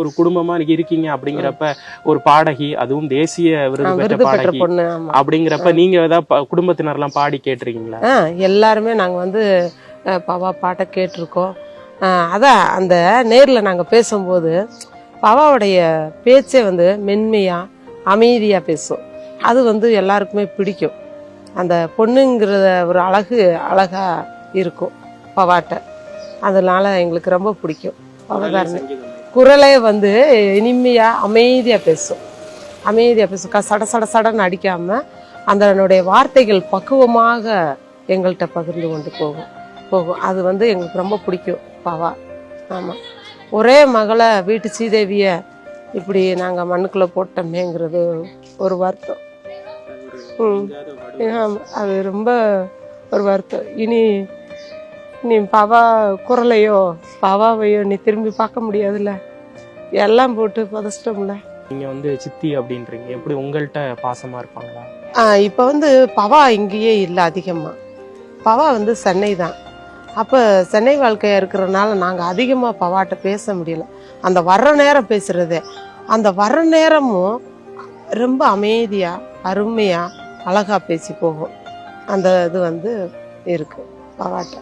ஒரு குடும்பமா நீங்க இருக்கீங்க அப்படிங்கிறப்ப ஒரு பாடகி அதுவும் தேசிய விருது பெற்ற பாடகி அப்படிங்கிறப்ப நீங்க ஏதாவது ப- குடும்பத்தினர்லாம் பாடி கேட்டிருக்கீங்களா? எல்லாருமே நாங்கள் வந்து பவா பாட்டை கேட்டிருக்கோம். அதான் அந்த நேரில் நாங்கள் பேசும்போது பவாவுடைய பேச்சே வந்து மென்மையாக அமைதியாக பேசும். அது வந்து எல்லாருக்குமே பிடிக்கும். அந்த பொண்ணுங்கிற ஒரு அழகு அழகா இருக்கும் பவாட்ட. அதனால எங்களுக்கு ரொம்ப பிடிக்கும். பவதாரணி. குரலே வந்து இனிமையாக அமைதியாக பேசும். அமைதியாக பேசும். க- சட சட சடன்னு அடிக்காமல் அதனுடைய வார்த்தைகள் பக்குவமாக எங்கள்கிட்ட பகிர்ந்து கொண்டு போகும். போகும். அது வந்து எங்களுக்கு ரொம்ப பிடிக்கும் பவா. ஆமாம் ஒரே மகளை வீட்டு சீதேவியை இப்படி நாங்கள் மண்ணுக்குள்ளே போட்டோமேங்கிறது ஒரு வருத்தம். ம். அது ரொம்ப ஒரு வருத்தம். இனி நீ பவா குரலையோ பவாவையோ நீ திரும்பி பார்க்க முடியாதுல்ல? எல்லாம் போட்டு புதைச்சிட்டோம்ல. நீங்க வந்து சித்தி அப்படின்றீங்க. எப்படி உங்கள்கிட்ட பாசமா இருப்பாங்களா? இப்போ வந்து பவா இங்கேயே இல்லை அதிகமாக பவா வந்து சென்னை தான். அப்போ சென்னை வாழ்க்கையாக இருக்கிறனால நாங்கள் அதிகமாக பவாட்ட பேச முடியல. அந்த வர்ற நேரம் பேசுறது. அந்த வர்ற நேரமும் ரொம்ப அமைதியாக அருமையாக அழகாக பேசி போகும். அந்த இது வந்து இருக்கு பவாட்ட.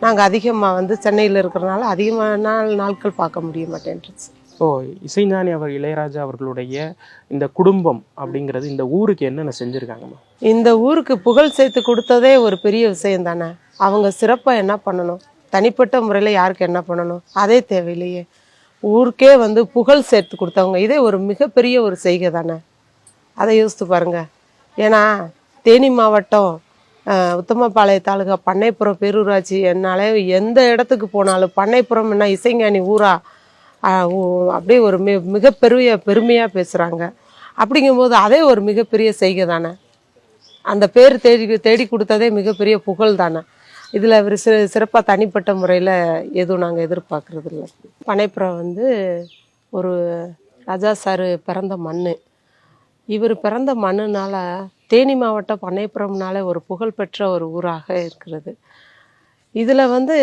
நாங்கள் அதிகமாக வந்து சென்னையில் இருக்கிறனால அதிகமான நாள் நாட்கள் பார்க்க முடிய மாட்டேன்ருச்சு ஓ இசைஞானி அவர் இளையராஜா அவர்களுடைய இந்த குடும்பம் அப்படிங்கிறது இந்த ஊருக்கு என்னென்ன செஞ்சிருக்காங்கம்மா? இந்த ஊருக்கு புகழ் சேர்த்து கொடுத்ததே ஒரு பெரிய விஷயம் தானே. அவங்க சிறப்பாக என்ன பண்ணணும்? தனிப்பட்ட முறையில் யாருக்கு என்ன பண்ணணும்? அதே தேவையில்லையே. ஊருக்கே வந்து புகழ் சேர்த்து கொடுத்தவங்க இதே ஒரு மிகப்பெரிய ஒரு செய்கை தானே. அதை யோசித்து பாருங்க. ஏன்னா தேனி மாவட்டம் உத்தமபாளைய தாலுகா பண்ணைப்புறம் பேரூராட்சி என்னாலே எந்த இடத்துக்கு போனாலும் பண்ணைப்புறம் என்ன இசைஞானி ஊரா? அப்படியே ஒரு மி மிகப்பெரிய பெருமையாக பேசுகிறாங்க அப்படிங்கும்போது அதே ஒரு மிகப்பெரிய செய்கை தானே? அந்த பேர் தேடி தேடி கொடுத்ததே மிகப்பெரிய புகழ் தானே? இதில் அவர் சி சிறப்பாக தனிப்பட்ட முறையில் எதுவும் நாங்கள் எதிர்பார்க்கறது இல்லை பனைப்புறம் வந்து ஒரு ராஜா சார் பிறந்த மண் இவர் பிறந்த மண்ணுனால தேனி மாவட்டம் பண்ணைப்புறம்னாலே ஒரு புகழ்பெற்ற ஒரு ஊராக இருக்கிறது. இதில் வந்து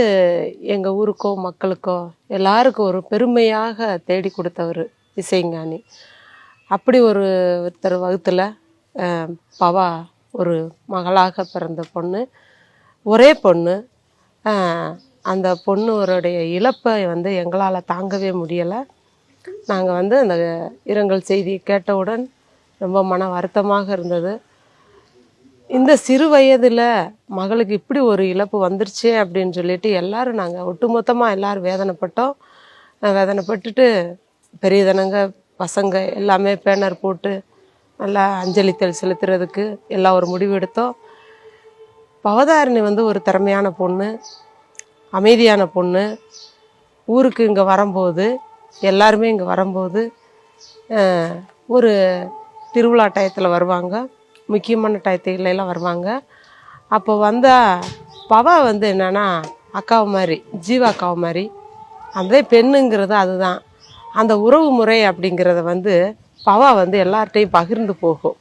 எங்கள் ஊருக்கோ மக்களுக்கோ எல்லாருக்கும் ஒரு பெருமையாக தேடி கொடுத்தவர் இசைஞானி. அப்படி ஒரு ஒருத்தர் வகுத்தில் பவா ஒரு மகளாக பிறந்த பொண்ணு ஒரே பொண்ணு. அந்த பொண்ணுடைய இழப்பை வந்து எங்களால் தாங்கவே முடியலை. நாங்கள் வந்து அந்த இரங்கல் செய்தி கேட்டவுடன் ரொம்ப மன வருத்தமாக இருந்தது. இந்த சிறு வயதில் மகளுக்கு இப்படி ஒரு இழப்பு வந்துருச்சு அப்படின்னு சொல்லிட்டு எல்லாரும் நாங்கள் ஒட்டுமொத்தமாக எல்லாரும் வேதனைப்பட்டோம். வேதனைப்பட்டுட்டு பெரியதனங்க பசங்க எல்லாமே பேனர் போட்டு நல்லா அஞ்சலித்தல் செலுத்துறதுக்கு எல்லாம் ஒரு முடிவு எடுத்தோம். பவதாரணி வந்து ஒரு திறமையான பொண்ணு அமைதியான பொண்ணு. ஊருக்கு இங்கே வரும்போது எல்லாருமே இங்கே வரும்போது ஒரு திருவிழா டயத்தில் வருவாங்க. முக்கியமான டயத்துகளெல்லாம் எல்லாம் வருவாங்க. அப்போ வந்தால் பவா வந்து என்னென்னா அக்காவை மாதிரி ஜீவா அக்காவை மாதிரி அதே பெண்ணுங்கிறது அதுதான். அந்த உறவு முறை அப்படிங்கிறத வந்து பவா வந்து எல்லார்ட்டையும் பகிர்ந்து போகும்.